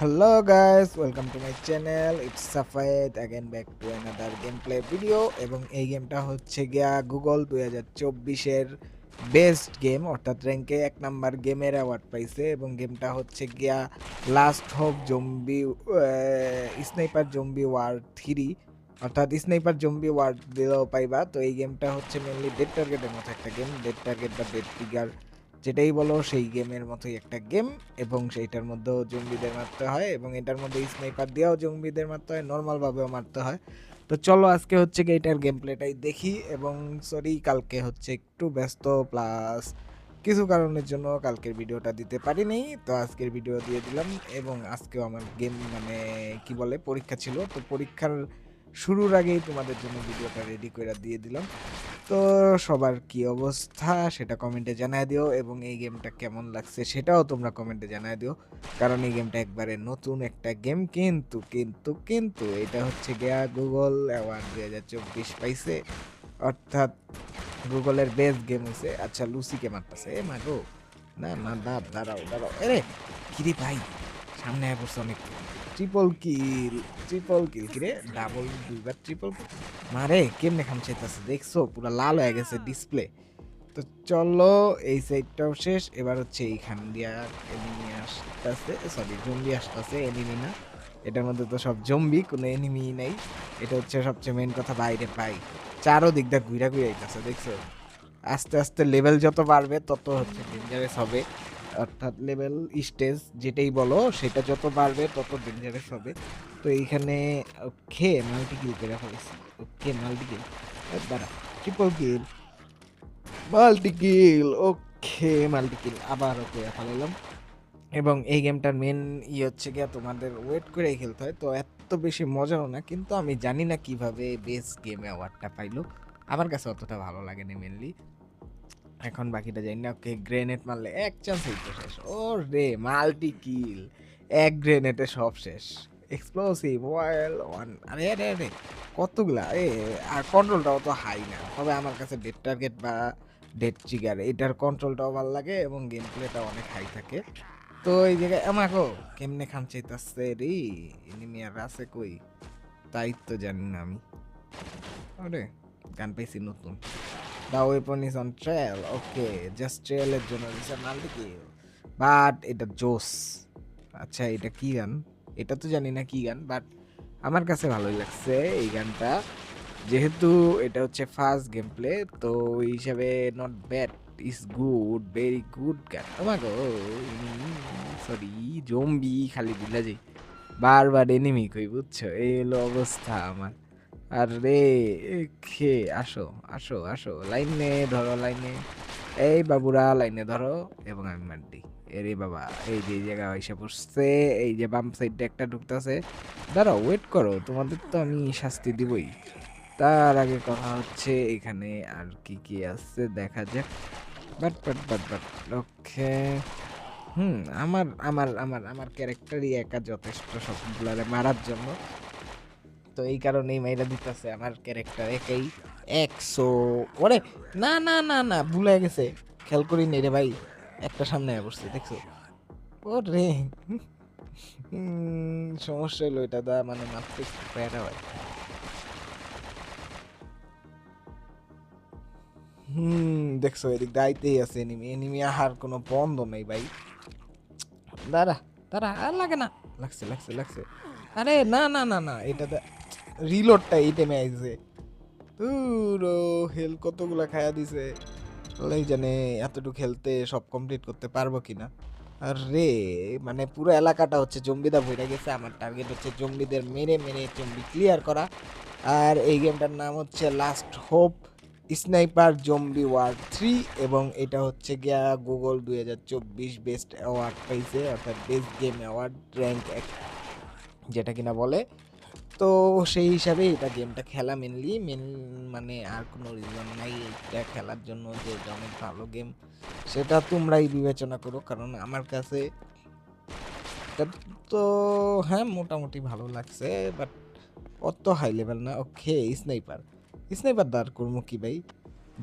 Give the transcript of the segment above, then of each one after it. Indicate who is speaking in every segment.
Speaker 1: Hello guys, welcome to my channel. It's Safayed again back to another gameplay video. এবং এই গেমটা হচ্ছে গিয়া গুগল দুই হাজার চব্বিশের বেস্ট গেম অর্থাৎ র্যাঙ্কে এক নাম্বার গেমের অ্যাওয়ার্ড পাইছে। এবং গেমটা হচ্ছে গিয়া last hope zombie sniper zombie war three অর্থাৎ স্নাইপার জম্বি ওয়ার দিলেও পাইবা। তো এই গেমটা হচ্ছে মেনলি ডেড টার্গেটের মতো একটা গেম ডেড টার্গেট বা ডেড ফিগার যেটাই বলো, সেই গেমের মতোই একটা গেম এবং সেইটার মধ্যেও জঙ্গিদের মারতে হয় এবং এটার মধ্যে স্নাইপার দিয়েও জঙ্গিদের মারতে হয় নর্মালভাবেও মারতে হয়। তো চলো আজকে হচ্ছে কি এটার গেম প্লেটাই দেখি এবং সরি কালকে হচ্ছে একটু ব্যস্ত প্লাস কিছু কারণের জন্য কালকের ভিডিওটা দিতে পারিনি। তো আজকের ভিডিও দিয়ে দিলাম এবং আজকেও আমার গেম মানে কি বলে, পরীক্ষা ছিল। তো পরীক্ষার শুরুর আগেই তোমাদের জন্য ভিডিওটা রেডি করে দিয়ে দিলাম। তো সবার কি অবস্থা সেটা কমেন্টে জানায় দিও এবং এই গেমটা কেমন লাগছে সেটাও তোমরা কমেন্টে জানায় দিও। কারণ এই গেমটা একবারে নতুন একটা গেম কিন্তু কিন্তু কিন্তু এটা হচ্ছে গিয়া গুগল অ্যাওয়ার্ড দুই হাজার চব্বিশ পাইছে। অর্থাৎ গুগলের বেস্ট গেম হয়েছে আচ্ছা লুসিকে মারতেছে? এ মাগো। না না না, দাঁড়াও দাঁড়াও। এরে কিরে ভাই? সামনে পড়ছে অনেক ট্রিপল কিল ট্রিপল কিল কিরে ডাবল দুইবার ট্রিপল মারে, কেমনে খামচাইতেছে দেখছ, পুরো লাল হয়ে গেছে ডিসপ্লে তো চলো, এই সাইডটাও শেষ। এবার হচ্ছে এইখান দিয়া এনিমি আসতেছে সরি জম্বি আসতেছে এনিমি না। এটার মধ্যে তো সব জম্বি কোনো এনিমি নাই। এটা হচ্ছে সবচেয়ে মেন কথা বাইরে পাই। চারো দিক দিয়ে ঘুরা ঘুরে আইতেছে, দেখছ? আস্তে আস্তে লেভেল যত বাড়বে, তত হচ্ছে ডেঞ্জারাস হবে। অর্থাৎ লেভেল স্টেজ যেটাই বলো, সেটা যত বাড়বে, তত ডেঞ্জারাস হবে। তো এইখানে ওকে মাল্টি কিল করে ফেলেছি। ওকে মাল্টি কিল দাঁড়া triple kill multi kill okay multi kill আবার ওকে ফেলালাম এবং এই গেমটার মেন ই হচ্ছে গিয়া তোমাদের ওয়েট করেই খেলতে হয়। তো এত বেশি মজাও না, কিন্তু আমি জানি না কীভাবে বেস্ট গেম অ্যাওয়ার্ডটা পাইলো। আমার কাছে অতটা ভালো লাগেনি মেনলি এখন বাকিটা জানি না। ওকে গ্রেনেড মারলে এক চান্সেই তো শেষ। ও রে মাল্টি কিল এক গ্রেনেডে সব শেষ। এক্সপ্লোসিভ ওয়েল ওয়ান আরে আরে আরে, কতগুলা? এ, আর কন্ট্রোলটাও তো হাই না। তবে আমার কাছে ডেড টার্গেট বা ডেড ট্রিগার এটার কন্ট্রোলটাও ভালো লাগে এবং গেম প্লেটাও অনেক হাই থাকে। তো এই জায়গায় আমাকো কেমনে খান চাইতাছে রে? এনিমি আর আছে কই? তাই তো জানি না আমি। ওরে, গান পাইছি নতুন। The weapon is on trail okay just ট্রেলের জন্য দিছে মাল্টি কিল বাট এটা জোস। আচ্ছা এটা কি গান? এটা তো জানি না কি গান বাট আমার কাছে ভালোই লাগছে এই গানটা। যেহেতু এটা হচ্ছে ফার্স্ট গেম প্লে তো ওই হিসাবে not bad is good very good gun. আমাকে সরি জম্বি খালি দিলা যাই বারবার এনিমি কই, বুঝছ? এই হলো অবস্থা আমার। আর খে আসো আসো আসো। লাইনে ধরো, লাইনে। এই বাবুরা, লাইনে ধরো এবং আমি মার দিই। এরে বাবা, এই যে জায়গা এসে পড়ছে, এই যে বাম সাইডে একটা ঢুকতেছে। দাঁড়াও ওয়েট করো, তোমাদের তো আমি শাস্তি দিবই। তার আগে কথা হচ্ছে এখানে আর কি কি আছে, দেখা যাক। But but but but, okay. হুম, আমার আমার আমার আমার ক্যারেক্টারই একা যথেষ্ট সবগুলারে মারার জন্য। তো এই কারণেই মাইরা দিতেছে আমার ক্যারেক্টার একাই একশো ওরে, না না না না, ভুলে গেছে। খেয়াল করি নি রে ভাই, একটা সামনে পড়ছে, দেখছ? ওরে সমস্যা হলো এটা দা মানে মাত্র প্যারা হয় হুম, দেখছ, এদিক দাইতেই আছে এনিমি এনিমি আহার কোনো বন্ধ নেই ভাই। দাঁড়া দাঁড়া, আর লাগে না। লাগছে লাগছে লাগছে। আরে না না না না, এটা রিলোডটা এই টাইমে আইছে। পুরো হেল কতগুলা খায়া দিছে। আল্লাহই জানে এতটুকু খেলতে সব কমপ্লিট করতে পারব কিনা। আর মানে পুরো এলাকাটা হচ্ছে জম্বিদা ভরে গেছে। আমার টার্গেট হচ্ছে জম্বিদের মেরে মেরে জম্বি ক্লিয়ার করা। আর এই গেমটার নাম হচ্ছে last hope sniper, zombie war three এবং এটা হচ্ছে গিয়া গুগল দুই হাজার চব্বিশ বেস্ট অ্যাওয়ার্ড পাইছে, অর্থাৎ বেস্ট গেম অ্যাওয়ার্ড র্যাঙ্ক এক, যেটা কিনা বলে। তো সেই হিসাবে এটা গেমটা খেলা মেনলি মেন মানে আর কোনো রিজন নাই এটা খেলার জন্য যে এটা অনেক ভালো গেম। সেটা তোমরাই বিবেচনা করো, কারণ আমার কাছে এটা তো হ্যাঁ মোটামুটি ভালো লাগছে বাট অত হাই লেভেল না ওকে স্নাইপার। স্নাইপার দাঁড় করব কি ভাই?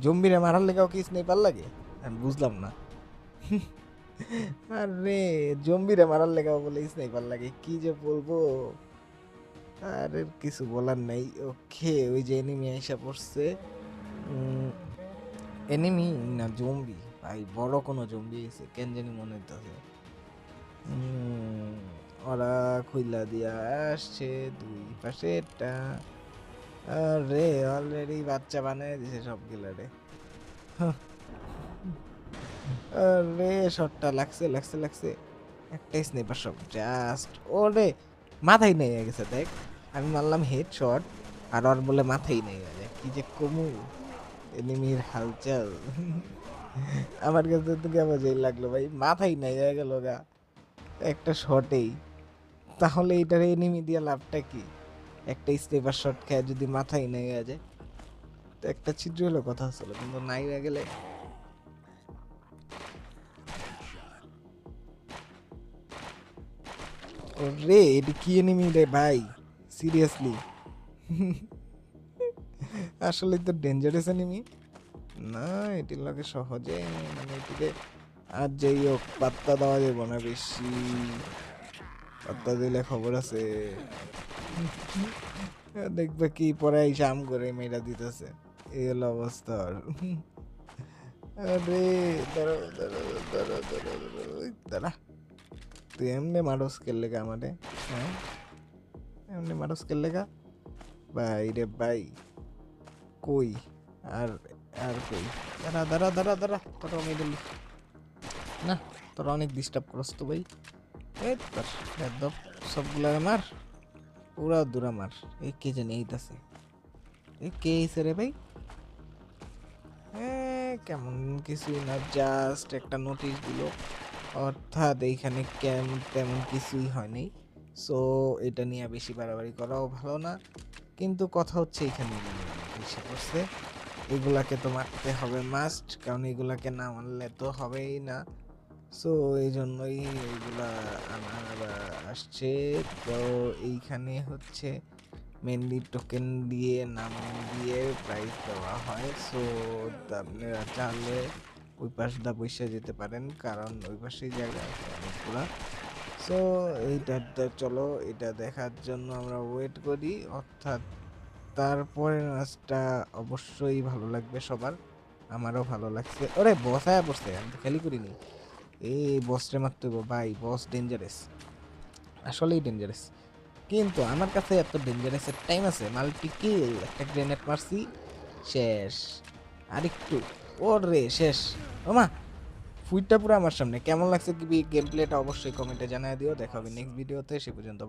Speaker 1: জম্বিরে মারার লেগেও কি স্নাইপার লাগে? আমি বুঝলাম না। আরে, জম্বিরে মারার লেগা বলে স্নাইপার লাগে, কি যে বলব? আরে কিছু বলার নাই। ওকে, ওই যে এনিমি আইসা পড়ছে। এনিমি না, জম্বি। ভাই, বড় কোনো জম্বি এসে কেন জানি মনে হইতেছে। ওরা খুইলা দিয়া আসছে, দুই পাশে আরে অলরেডি বাচ্চা বানায় দিছে সবগুলা রে। আরে, শটটা লাগছে লাগছে লাগছে। একটাই স্নাইপার শট জাস্ট ওরে মাথায় নেই গেছে, দেখ। আমি মারলাম হেড শট আর ওর বলে মাথায় নেই গেছে। কি যে কমু এনিমির হালচাল। আমার কাছে তো কেমন যাই লাগল ভাই, মাথায় নেই গেল গা। একটা শটেই তাহলে এটার এনিমি দিয়ে লাভটা কি? একটা স্নাইপার শট খেয়ে যদি মাথায় নেই যায়। তো একটা ছিদ্র হলো, কথা ছিল কিন্তু নাই হয়ে গেলে রে এটি কি এনিমি রে ভাই? সিরিয়াসলি আসলে তো ডেঞ্জারাস এনিমি না এটির লাগে সহজে মানে এটিকে আর যেই হোক, পাত্তা দেওয়া যাবে না বেশি। পাত্তা দিলে খবর আছে। দেখবে কি পরে এই শাম করে মেয়েরা দিতেছে। এই হলো অবস্থা। আরে। দাঁড়া দাঁড়া দাঁড়া দাঁড়া দাঁড়া। তুই এমনি মারস কেল লেগা আমারে? হ্যাঁ? এমনি মারস কেল লেগা? ভাই রে ভাই, কই? আর আর কই? দাঁড়া দাঁড়া দাঁড়া দাঁড়া, তোরা মেয়ে দিলি। না, তোরা অনেক ডিস্টার্ব করস তো ভাই। এই তোর সবগুলা মার পুরা দূরা মার এই কে জানি এইতাছে। এই কে এসে রে ভাই? কেমন কিছুই না জাস্ট একটা নোটিশ দিল। অর্থাৎ এইখানে কেন তেমন কিছুই হয়নি। সো এটা নিয়ে বেশি বাড়াবাড়ি করাও ভালো না। কিন্তু কথা হচ্ছে এখানে এসে পড়ছে। এগুলাকে তো মারতে হবে মাস্ট কারণ এগুলাকে না মারলে তো হবেই না। সো এই জন্যই এইগুলা আমার আসছে। তো এইখানে হচ্ছে মেনলি টোকেন দিয়ে, নাম দিয়ে প্রাইস দেওয়া হয়। সো আপনারা চাইলে ওই পাশ দা বসে যেতে পারেন, কারণ ওই পাশেই জায়গা আছে অনেকগুলা। সো এইটা চলো, এটা দেখার জন্য আমরা ওয়েট করি। অর্থাৎ তারপরে ম্যাচটা অবশ্যই ভালো লাগবে সবার। আমারও ভালো লাগছে। ওরে, বসায় পড়ছে, আমি তো খেলি করিনি। এই বসরে মারতে হবে ভাই বস ডেঞ্জারাস আসলেই ডেঞ্জারাস কিন্তু আমার কাছে এত ডেঞ্জারাসের টাইম আছে, মাল্টি কিল একটা গ্রেনেড মারছি, শেষ। আরেকটু, ওর রে শেষ ওমা ফুইটটা পুরো আমার সামনে। কেমন লাগছে কি গেম প্লেটা অবশ্যই কমেন্টে জানিয়ে দিও। দেখা হবে নেক্সট ভিডিওতে সে পর্যন্ত